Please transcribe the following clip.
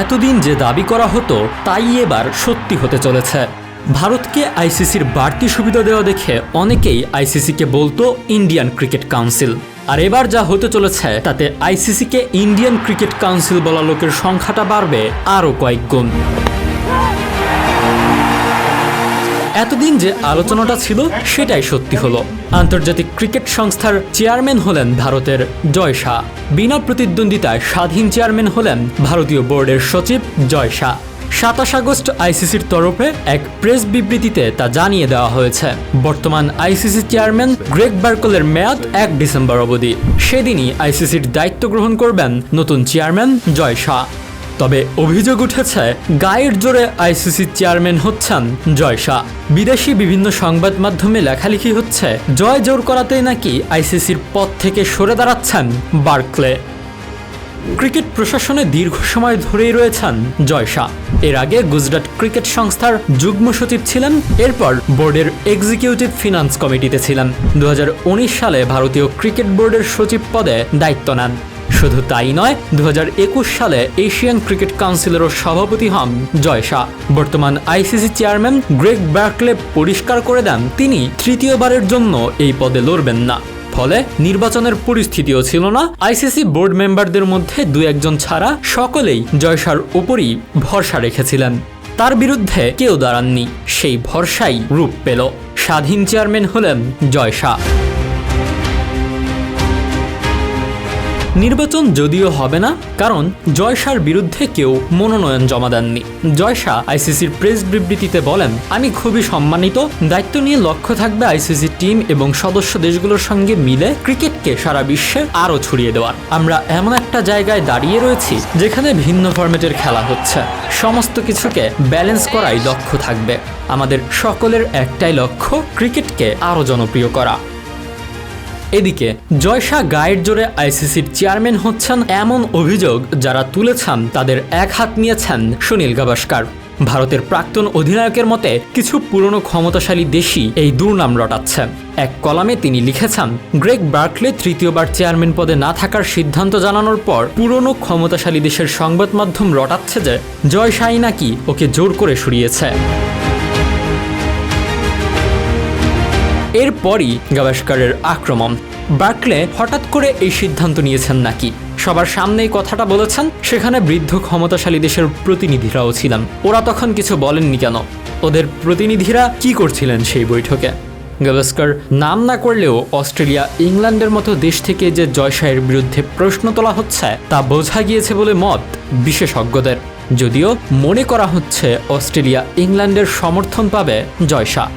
এতদিন যে দাবি করা হতো, তাই এবার সত্যি হতে চলেছে। ভারতকে আইসিসির বাড়তি সুবিধা দেওয়া দেখে অনেকেই আইসিসিকে বলতো ইন্ডিয়ান ক্রিকেট কাউন্সিল। আর এবার যা হতে চলেছে, তাতে আইসিসিকে ইন্ডিয়ান ক্রিকেট কাউন্সিল বলা লোকের সংখ্যাটা বাড়বে আরও কয়েক গুণ। এতদিন যে আলোচনাটা ছিল সেটাই সত্যি হলো। আন্তর্জাতিক ক্রিকেট সংস্থার চেয়ারম্যান হলেন ভারতের জয় শাহ। বিনা প্রতিদ্বন্দ্বিতায় স্বাধীন চেয়ারম্যান হলেন ভারতীয় বোর্ডের সচিব জয় শাহ। সাতাশ আগস্ট আইসিসির তরফে এক প্রেস বিবৃতিতে তা জানিয়ে দেওয়া হয়েছে। বর্তমান আইসিসি চেয়ারম্যান গ্রেগ বার্কলের মেয়াদ এক ডিসেম্বর অবধি। সেদিনই আইসিসির দায়িত্ব গ্রহণ করবেন নতুন চেয়ারম্যান জয় শাহ। তবে অভিযোগ উঠেছে, গায়ের জোরে আইসিসি চেয়ারম্যান হচ্ছেন জয় শাহ। বিদেশি বিভিন্ন সংবাদ মাধ্যমে লেখালেখি হচ্ছে, জয় জোর করাতেই নাকি আইসিসির পদ থেকে সরে দাঁড়াচ্ছেন বার্কলে। ক্রিকেট প্রশাসনে দীর্ঘ সময় ধরেই রয়েছেন জয় শাহ। এর আগে গুজরাট ক্রিকেট সংস্থার যুগ্ম সচিব ছিলেন, এরপর বোর্ডের এক্সিকিউটিভ ফিনান্স কমিটিতে ছিলেন। দু হাজার উনিশ সালে ভারতীয় ক্রিকেট বোর্ডের সচিব পদে দায়িত্ব নেন। শুধু তাই নয় দু সালে এশিয়ান ক্রিকেট কাউন্সিলেরও সভাপতি হন জয় শাহ। বর্তমান আইসিসি চেয়ারম্যান গ্রেগ বার্কলে পরিষ্কার করে দেন, তিনি তৃতীয়বারের জন্য এই পদে লড়বেন না। ফলে নির্বাচনের পরিস্থিতিও ছিল না। আইসিসি বোর্ড মেম্বারদের মধ্যে দু একজন ছাড়া সকলেই জয়সার উপরই ভরসা রেখেছিলেন। তার বিরুদ্ধে কেউ দাঁড়াননি, সেই ভরসাই রূপ পেল। স্বাধীন চেয়ারম্যান হলেন জয় শাহ। নির্বাচন যদিও হবে না, কারণ জয়শার বিরুদ্ধে কেউ মনোনয়ন জমা দেননি। জয়শা আইসিসির প্রেস বিবৃতিতে বলেন, আমি খুবই সম্মানিত। দায়িত্ব নিয়ে লক্ষ্য থাকবে আইসিসি টিম এবং সদস্য দেশগুলোর সঙ্গে মিলে ক্রিকেটকে সারা বিশ্বে আরও ছড়িয়ে দেওয়ার। আমরা এমন একটা জায়গায় দাঁড়িয়ে রয়েছি যেখানে ভিন্ন ফরম্যাটের খেলা হচ্ছে। সমস্ত কিছুকে ব্যালেন্স করাই লক্ষ্য থাকবে। আমাদের সকলের একটাই লক্ষ্য, ক্রিকেটকে আরও জনপ্রিয় করা। এদিকে, জয়শা গায়ের জোরে আইসিসির চেয়ারম্যান হচ্ছেন এমন অভিযোগ যারা তুলেছেন তাদের এক হাত নিয়েছেন সুনীল গাভাস্কার। ভারতের প্রাক্তন অধিনায়কের মতে কিছু পুরনো ক্ষমতাশালী দেশই এই দুর্নাম রটাচ্ছে। এক কলামে তিনি লিখেছেন, গ্রেগ বার্কলে তৃতীয়বার চেয়ারম্যান পদে না থাকার সিদ্ধান্ত জানানোর পর পুরনো ক্ষমতাশালী দেশের সংবাদ মাধ্যম রটাচ্ছে যে জয় শাহী নাকি ওকে জোর করে সরিয়েছে। এরপরই গাভাস্কারের আক্রমণ। বার্কলে হঠাৎ করে এই সিদ্ধান্ত নিয়েছেন নাকি? সবার সামনেই কথাটা বলেছেন, সেখানে বৃদ্ধ ক্ষমতাশালী দেশের প্রতিনিধিরাও ছিলেন। ওরা তখন কিছু বলেননি কেন? ওদের প্রতিনিধিরা কি করছিলেন সেই বৈঠকে? গাভাস্কার নাম না করলেও অস্ট্রেলিয়া ইংল্যান্ডের মতো দেশ থেকে যে জয়শাহের বিরুদ্ধে প্রশ্ন তোলা হচ্ছে, তা বোঝা গিয়েছে বলে মত বিশেষজ্ঞদের। যদিও মনে করা হচ্ছে অস্ট্রেলিয়া ইংল্যান্ডের সমর্থন পাবে জয়শাহ